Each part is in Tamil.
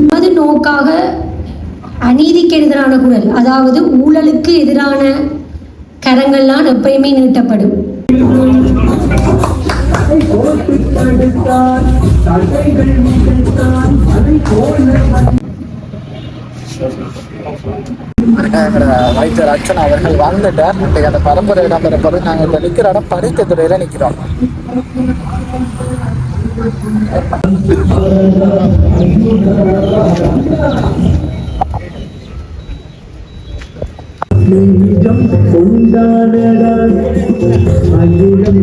நமது நோக்காக அநீதிக்கு எதிரான குரல் அதாவது ஊழலுக்கு எதிரான கரங்கள்லாம் எப்பயுமே நீட்டப்படும். வைத்தியர் அர்ச்சனா அவர்கள் வந்துட்டார் இன்றைக்கு அந்த பரம்பரை இடம்பெறப்போது நாங்கள் இப்போ நிற்கிற இடம் படித்த துறையில் நிற்கிறோம். நெஞ்சம் கொண்டாடடா அகிலம்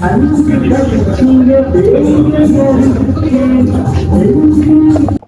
I'm just gonna take you to the baby again.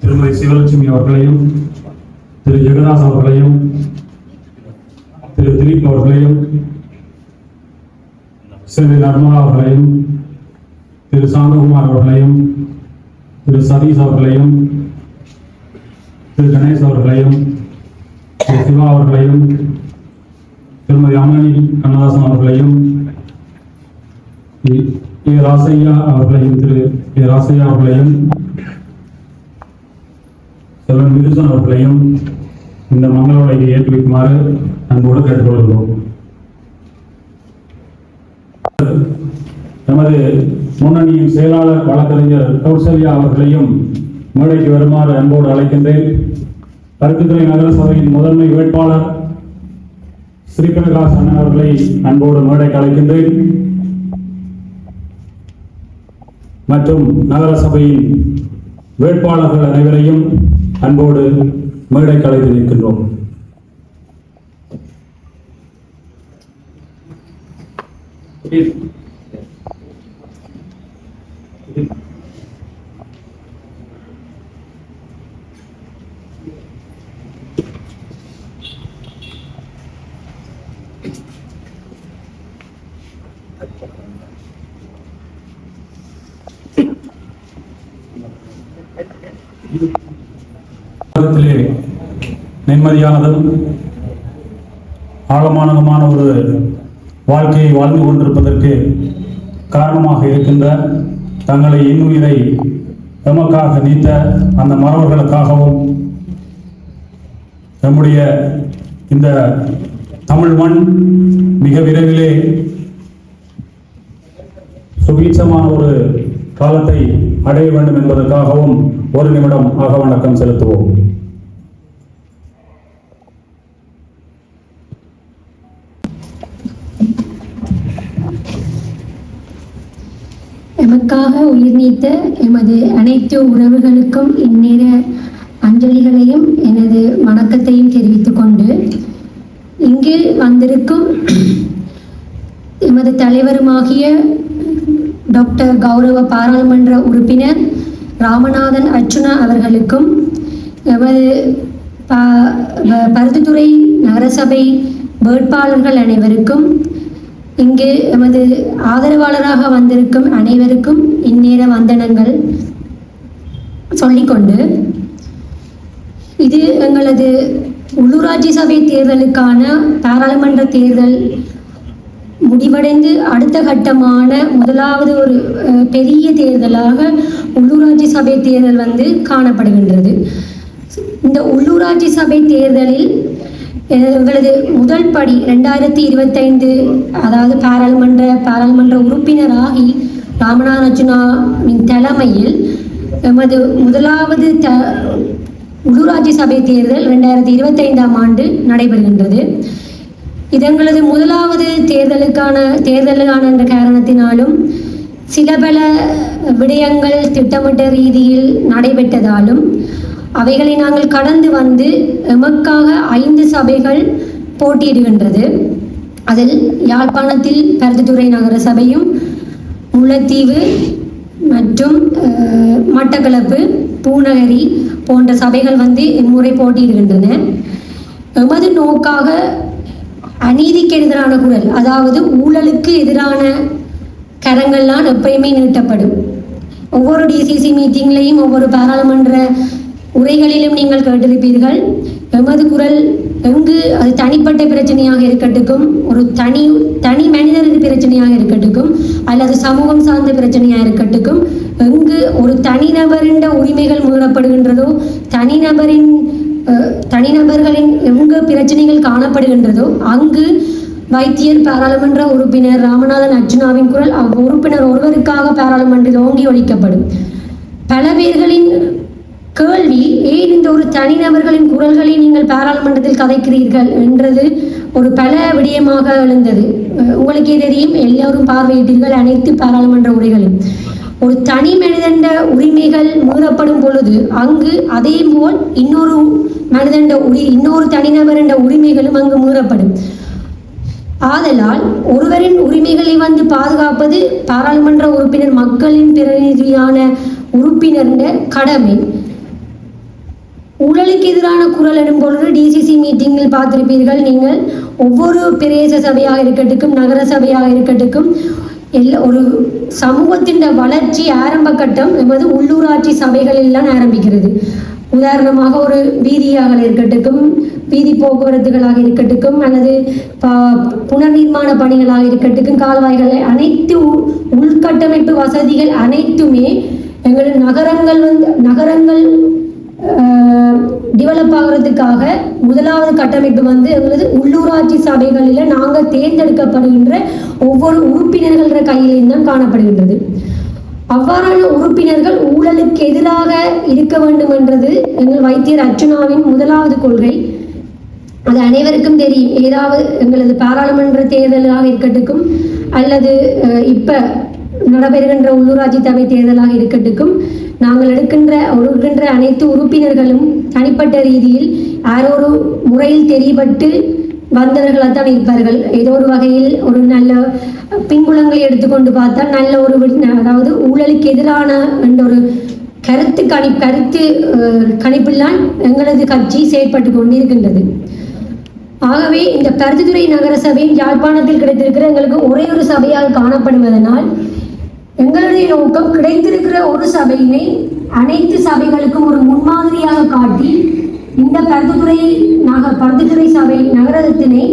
திருமதி சிவலட்சுமி அவர்களையும் திரு ஜெகதாஸ் அவர்களையும் திரு திலீப் அவர்களையும் செல்வி நர்மலா அவர்களையும் திரு சாந்தகுமார் அவர்களையும் திரு சதீஷ் அவர்களையும் திரு கணேஷ் அவர்களையும் திரு சிவா அவர்களையும் திருமதி அமனி கண்ணதாசன் அவர்களையும் ஏ ராசையா அவர்களையும் திரு ஏ ராசையா அவர்களையும் செல்வன் விருசன் அவர்களையும் இந்த மங்கள உலகை ஏற்றி வைக்குமாறு அன்போடு கேட்டுக்கொள்கிறோம். நமது முன்னணியின் செயலாளர் வழக்கறிஞர் கௌசல்யா அவர்களையும் மேடைக்கு வருமாறு அன்போடு அழைக்கின்றேன். கருத்துத்துறை நகர சபையின் முதன்மை வேட்பாளர் ஸ்ரீபிரகாஷ் அண்ணன் அவர்களை அன்போடு மேடைக்கு அழைக்கின்றேன். மற்றும் நகரசபையின் வேட்பாளர்கள் அனைவரையும் அன்போடு மேடை அழைத்து நிற்கின்றோம். உலகத்திலே நிம்மதியானதும் ஆழமானதுமான ஒரு வாழ்க்கையை வாழ்ந்து கொண்டிருப்பதற்கு காரணமாக இருக்கின்ற தங்களை இன்னுயிரை எமக்காக நீத்த அந்த மறவர்களுக்காகவும் நம்முடைய இந்த தமிழ் மண் மிக விரைவிலே சுபீட்சமான ஒரு காலத்தை அடைய வேண்டும் என்பதற்காகவும் ஒரு நிமிடம் அகவணக்கம் செலுத்துவோம். எமக்காக உயிர் நீத்த எமது அனைத்து உறவுகளுக்கும் இந்நேர அஞ்சலிகளையும் எனது வணக்கத்தையும் தெரிவித்துக் கொண்டு இங்கு வந்திருக்கும் எமது தலைவருமாகிய டாக்டர் கௌரவ பாராளுமன்ற உறுப்பினர் ராமநாதன் அர்ச்சுனா அவர்களுக்கும் எமது ப- ப- பருத்தித்துறை நகரசபை வேட்பாளர்கள் அனைவருக்கும் இங்கு எமது ஆதரவாளராக வந்திருக்கும் அனைவருக்கும் இந்நேர வந்தனங்கள் சொல்லிக்கொண்டு இது எங்களது உள்ளூராட்சி சபை தேர்தலுக்கான பாராளுமன்ற தேர்தல் முடிவடைந்து அடுத்த கட்டமான முதலாவது ஒரு பெரிய தேர்தலாக உள்ளூராட்சி சபை தேர்தல் வந்து காணப்படுகின்றது. இந்த உள்ளூராட்சி சபை தேர்தலில் எங்களது முதல் படி ரெண்டாயிரத்தி இருபத்தைந்து அதாவது பாராளுமன்ற பாராளுமன்ற உறுப்பினராகி ராமநாதன் அர்ஜுனாவின் தலைமையில் எமது முதலாவது த உள்ளூராட்சி சபை தேர்தல் ரெண்டாயிரத்தி இருபத்தைந்தாம் ஆண்டு நடைபெறுகின்றது. இது எங்களது முதலாவது தேர்தலுக்கான தேர்தலுக்கான என்ற காரணத்தினாலும் சில பல விடயங்கள் திட்டமிட்ட ரீதியில் நடைபெற்றதாலும் அவைகளை நாங்கள் கடந்து வந்து எமக்காக ஐந்து சபைகள் போட்டியிடுகின்றது. அதில் யாழ்ப்பாணத்தில் பருத்தித்துறை நகர சபையும் முல்லைத்தீவு மற்றும் மட்டக்களப்பு பூநகரி போன்ற சபைகள் வந்து இம்முறை போட்டியிடுகின்றன. எமது நோக்காக அநீதிக்கு எதிரான குரல் அதாவது ஊழலுக்கு எதிரான கரங்கள்லாம் எப்பயுமே நீட்டப்படும். ஒவ்வொரு டிசிசி மீட்டிங்லையும் ஒவ்வொரு பாராளுமன்ற உரைகளிலும் நீங்கள் கேட்டிருப்பீர்கள் எமது குரல் எங்கு அது தனிப்பட்ட பிரச்சனையாக இருக்கட்டும் ஒரு தனி தனி மனிதரது பிரச்சனையாக இருக்கட்டும் அல்லது சமூகம் சார்ந்த பிரச்சனையாக இருக்கட்டும் எங்கு ஒரு தனிநபரின் உரிமைகள் மீறப்படுகின்றதோ தனிநபரின் தனிநபர்களின் எங்கு பிரச்சனைகள் காணப்படுகின்றதோ அங்கு வைத்தியர் பாராளுமன்ற உறுப்பினர் ராமநாதன் அர்ஜுனாவின் குரல் அவ் உறுப்பினர் ஒருவருக்காக பாராளுமன்றில் ஓங்கி ஒழிக்கப்படும். பல பேர்களின் கேள்வி ஏன் இந்த ஒரு தனிநபர்களின் குரல்களை நீங்கள் பாராளுமன்றத்தில் கதைக்கிறீர்கள்? என்றது ஒரு பல விடயமாக எழுந்தது. உங்களுக்கே தெரியும் எல்லோரும் பார்வையிட்டீர்கள் அனைத்து பாராளுமன்ற உரைகளும். ஒரு தனி மனிதண்ட உரிமைகள் மீறப்படும் பொழுது அங்கு அதே போல் இன்னொரு மனிதண்ட உரி இன்னொரு தனிநபரண்ட உரிமைகளும் அங்கு மீறப்படும் ஆதலால் ஒருவரின் உரிமைகளை வந்து பாதுகாப்பது பாராளுமன்ற உறுப்பினர் மக்களின் பிரதிநிதியான உறுப்பினர்ன்ற கடமை. ஊழலுக்கு எதிரான குரல் எனும்பொழுது டிசிசி மீட்டிங்கில் பார்த்திருப்பீர்கள். நீங்கள் ஒவ்வொரு பிரதேச சபையாக இருக்கட்டும் நகர சபையாக இருக்கட்டும் எல்லா ஒரு சமூகத்தின் வளர்ச்சி ஆரம்ப கட்டம் எமது உள்ளூராட்சி சபைகளில் தான் ஆரம்பிக்கிறது. உதாரணமாக ஒரு வீதியாக இருக்கட்டும் வீதி போக்குவரத்துகளாக இருக்கட்டும் அல்லது ப- புனர்நிர்மாண பணிகளாக இருக்கட்டும் கால்வாய்கள் அனைத்து உ- உள்கட்டமைப்பு வசதிகள் அனைத்துமே எங்களது நகரங்கள் வந்து நகரங்கள் டெவலப் ஆகிறதுக்காக முதலாவது கட்டமைப்பு வந்து எங்களது உள்ளூராட்சி சபைகளில் நாங்கள் தேர்ந்தெடுக்கப்படுகின்ற ஒவ்வொரு உறுப்பினர்கள கையிலையும் தான் காணப்படுகின்றது. அவ்வாறான உறுப்பினர்கள் ஊழலுக்கு எதிராக இருக்க வேண்டும் என்றது எங்கள் வைத்தியர் அர்ச்சுனாவின் முதலாவது கொள்கை. அது அனைவருக்கும் தெரியும். ஏதாவது எங்களது பாராளுமன்ற தேர்தலாக இருக்கட்டும் அல்லது அஹ், இப்ப நடைபெறுகின்ற உள்ளூராட்சி சபை தேர்தலாக இருக்கட்டும் நாங்கள் எடுக்கின்ற எடுக்கின்ற அனைத்து உறுப்பினர்களும் தனிப்பட்ட ரீதியில் யாரோ ஒரு முறையில் தெரியப்பட்டு வந்தவர்களாக தான் இருப்பார்கள். ஏதோ ஒரு வகையில் ஒரு நல்ல பின்புலங்களை எடுத்துக்கொண்டு பார்த்தால் நல்ல ஒரு அதாவது ஊழலுக்கு எதிரான என்ற ஒரு கருத்து கணி கருத்து அஹ், கணிப்பில்தான் எங்களது கட்சி செயற்பட்டு கொண்டிருக்கின்றது. ஆகவே இந்த பருத்தித்துறை நகர சபை யாழ்ப்பாணத்தில் கிடைத்திருக்கிற எங்களுக்கு ஒரே ஒரு சபையாக காணப்படுவதனால் எங்களுடைய நோக்கம் கிடைத்திருக்கிற ஒரு சபையினை அனைத்து சபைகளுக்கும் ஒரு முன்மாதிரியாக காட்டி இந்த பருத்தித்துறை நக பருத்தித்துறை சபை நகரத்தினை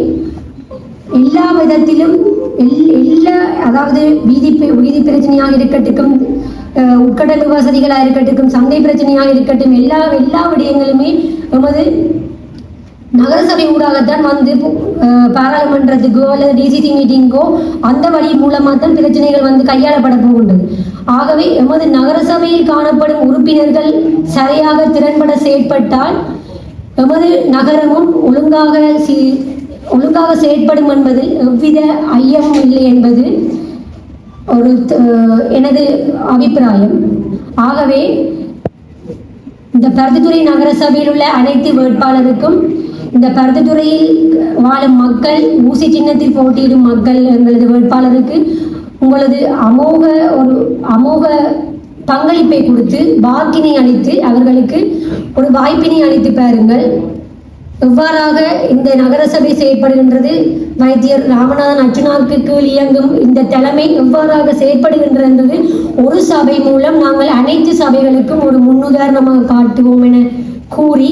எல்லா விதத்திலும் எல்- எல்லா அதாவது வீதி வீதி பிரச்சனையாக இருக்கட்டும் உட்கடல் வசதிகளாக இருக்கட்டும் சந்தை பிரச்சனையாக இருக்கட்டும் எல்லா எல்லா விடயங்களுமே நமது நகரசபை ஊடாகத்தான் வந்து பாராளுமன்றத்துக்கோ அல்லது டிசிசி மீட்டிங்கோ அந்த வழி மூலமாக தான் பிரச்சனைகள் வந்து கையாளப்பட போகின்றது. ஆகவே எமது நகரசபையில் காணப்படும் உறுப்பினர்கள் சரியாக திறன்பட செயற்பட்டால் எமது நகரமும் ஒழுங்காக ஒழுங்காக செயற்படும் என்பதில் எவ்வித ஐயமும் இல்லை என்பது ஒரு எனது அபிப்பிராயம். ஆகவே இந்த பருத்தித்துறை நகரசபையில் உள்ள அனைத்து வேட்பாளருக்கும் இந்த பருத்தித்துறையில் வாழும் மக்கள் ஊசி சின்னத்தில் போட்டியிடும் மக்கள் எங்களது வேட்பாளருக்கு உங்களது அமோக ஒரு அமோக பங்களிப்பை கொடுத்து வாக்கினை அளித்து அவர்களுக்கு ஒரு வாய்ப்பினை அளித்து பாருங்கள். எவ்வாறாக இந்த நகரசபை செயற்படுகின்றது. வைத்தியர் ராமநாதன் அர்ஜுனாவுக்கு கீழ் இயங்கும் இந்த தலைமை எவ்வாறாக செயற்படுகின்றது ஒரு சபை மூலம் நாங்கள் அனைத்து சபைகளுக்கும் ஒரு முன்னுதாரணமாக காட்டுவோம் என கூறி